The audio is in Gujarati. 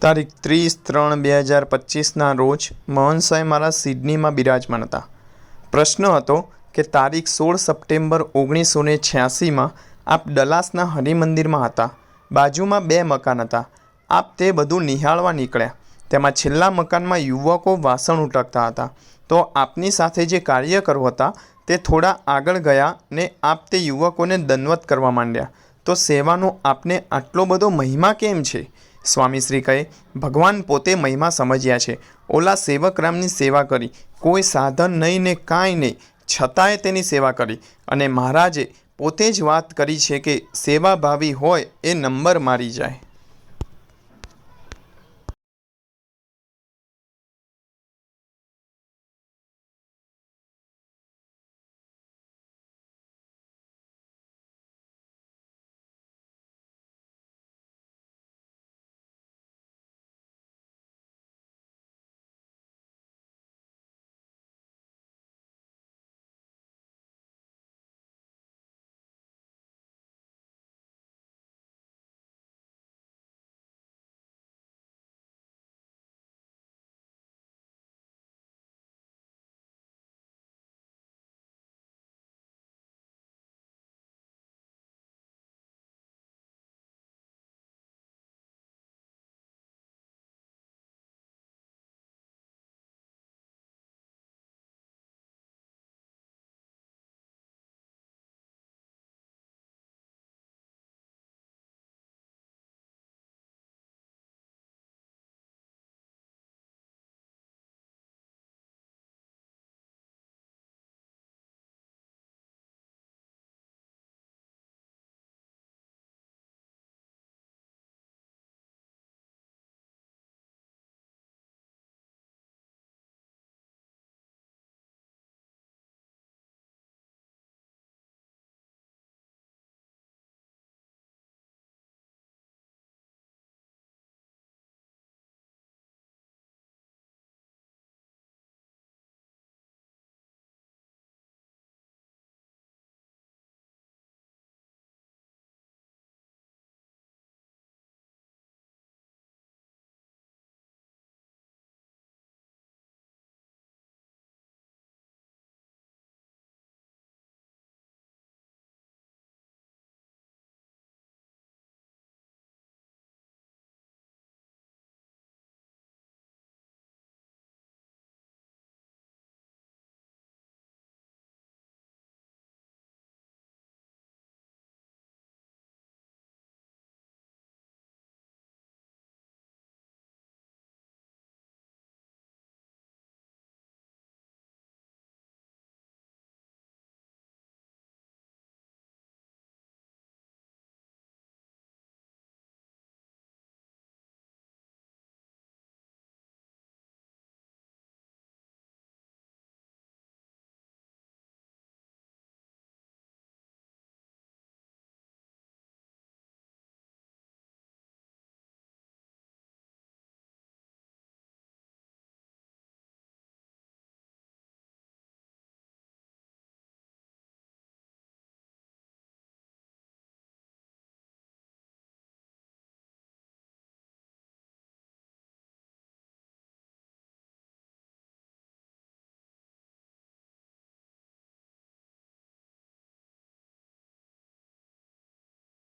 તારીખ ત્રીસ ત્રણ બે હજાર પચીસના રોજ મોહન સાંઈ મારા સિડનીમાં બિરાજમાન હતા. પ્રશ્ન હતો કે તારીખ સોળ સપ્ટેમ્બર ઓગણીસો ને છ્યાસીમાં આપ ડલાસના હરિમંદિરમાં હતા. બાજુમાં બે મકાન હતા. આપ તે બધું નિહાળવા નીકળ્યા. તેમાં છેલ્લા મકાનમાં યુવકો વાસણ ઉટકતા હતા. તો આપની સાથે જે કાર્યકરો હતા તે થોડા આગળ ગયા ને આપ તે યુવકોને દંડવત કરવા માંડ્યા. તો સેવાનો આપને આટલો બધો મહિમા કેમ છે? સ્વામી શ્રી કહે, ભગવાન પોતે મહિમા સમજ્યા છે. ઓલા સેવક રામની સેવા કરી. કોઈ સાધન નહીં ને કાંઈ નહીં. છતાંય તેની સેવા કરી. અને મહારાજે પોતે જ વાત કરી છે કે સેવાભાવી હોય એ નંબર મારી જાય.